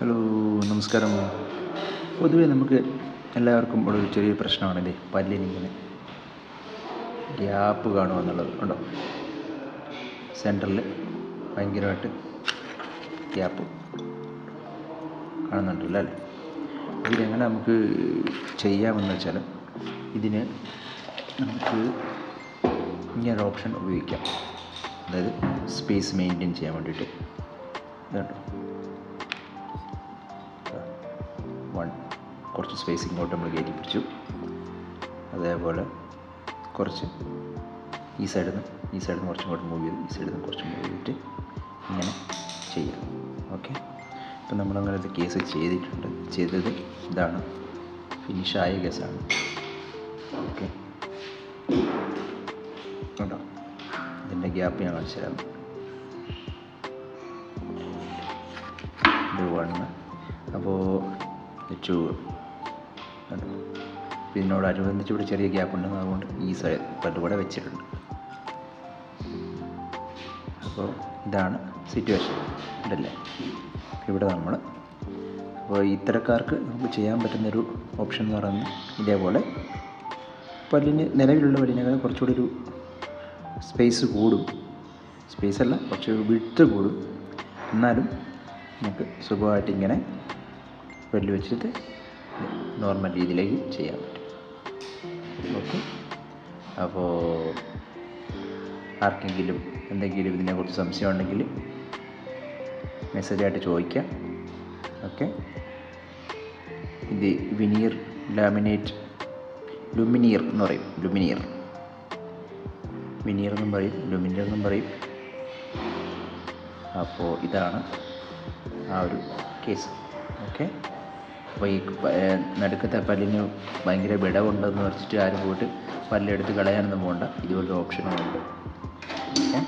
Hello നമസ്കാരം. പൊതുവെ നമുക്ക് എല്ലാവർക്കും ഉള്ള ഒരു ചെറിയ പ്രശ്നമാണല്ലേ? പല്ലിനിങ്ങനെ ഗ്യാപ്പ് കാണുക എന്നുള്ളത് ഉണ്ടോ? സെന്ററിൽ ഭയങ്കരമായിട്ട് ഗ്യാപ്പ് കാണുന്നുണ്ടല്ലോ അല്ലേ? ഇതിനെങ്ങനെ നമുക്ക് ചെയ്യാമെന്ന് വെച്ചാൽ ഇതിന് നമുക്ക് ഇങ്ങനൊരു ഓപ്ഷൻ ഉപയോഗിക്കാം. അതായത് സ്പേസ് മെയിന്റെയിൻ ചെയ്യാൻ വേണ്ടിയിട്ട്. ഇതുണ്ടോ. വൺ കുറച്ച് സ്പേസ് ഇങ്ങോട്ട് നമ്മൾ കയറ്റി പിടിച്ചു. അതേപോലെ കുറച്ച് ഈ സൈഡിൽ നിന്ന് ഈ സൈഡിൽ നിന്ന് കുറച്ച് ഇങ്ങോട്ട് മൂവ് ചെയ്ത്. ഈ സൈഡിൽ നിന്ന് കുറച്ച് മൂവ് ചെയ്തിട്ട് ഇങ്ങനെ ചെയ്യാം. ഓക്കെ ഇപ്പം നമ്മളങ്ങനെ കേസ് ചെയ്തിട്ടുണ്ട്. ചെയ്തത് ഇതാണ്. ഫിനിഷായ കേസാണ് ഓക്കെ കേട്ടോ ഇതിന്റെ ഗ്യാപ്പ് ഞാൻ കാണിച്ചു തരാം. ഇത് വണ്ണ് അപ്പോൾ ടു പിന്നോട് അനുബന്ധിച്ച് ഇതിനോടനുബന്ധിച്ച് ഇവിടെ ചെറിയ ഗ്യാപ്പ് ഉണ്ട് അതുകൊണ്ട് ഈ സൈഡ് പല്ലുകൂടെ വെച്ചിട്ടുണ്ട്. അപ്പോൾ ഇതാണ് സിറ്റുവേഷൻ ഉണ്ടല്ലേ? ഇവിടെ നമ്മൾ അപ്പോൾ ഇത്തരക്കാർക്ക് നമുക്ക് ചെയ്യാൻ പറ്റുന്നൊരു ഓപ്ഷൻ എന്ന് പറയുന്നത് ഇതേപോലെ പല്ലിന് നിലവിലുള്ള പല്ലിനേക്കാൾ കുറച്ചുകൂടി ഒരു സ്പേസ് കൂടും. സ്പേസ് അല്ല കുറച്ച് വിട്ട് കൂടും. എന്നാലും നമുക്ക് സുഖമായിട്ട് ഇങ്ങനെ പല്ല് വെച്ചിട്ട് നോർമൽ രീതിയിലേക്ക് ചെയ്യാൻ പറ്റും. ഓക്കെ? അപ്പോൾ ആർക്കെങ്കിലും എന്തെങ്കിലും ഇതിനെക്കുറിച്ച് സംശയം ഉണ്ടെങ്കിൽ മെസ്സേജായിട്ട് ചോദിക്കാം. ഓക്കെ? ഇത് വിനീർ ലാമിനേറ്റ് ലുമിനിയർ എന്ന് പറയും. ലുമിനിയർ വിനീർ എന്നും പറയും ലുമിനിയർ എന്നും പറയും. അപ്പോൾ ഇതാണ് ആ ഒരു കേസ്. ഓക്കെ? അപ്പോൾ ഈ നടുക്കത്തെ പല്ലിന് ഭയങ്കര വിടവുണ്ടെന്ന് വെച്ചിട്ട് ആരും പോയിട്ട് പല്ലെടുത്ത് കളയാനൊന്നും പോകണ്ട ഇതുപോലൊരു ഓപ്ഷനുമുണ്ട് ഓക്കെ?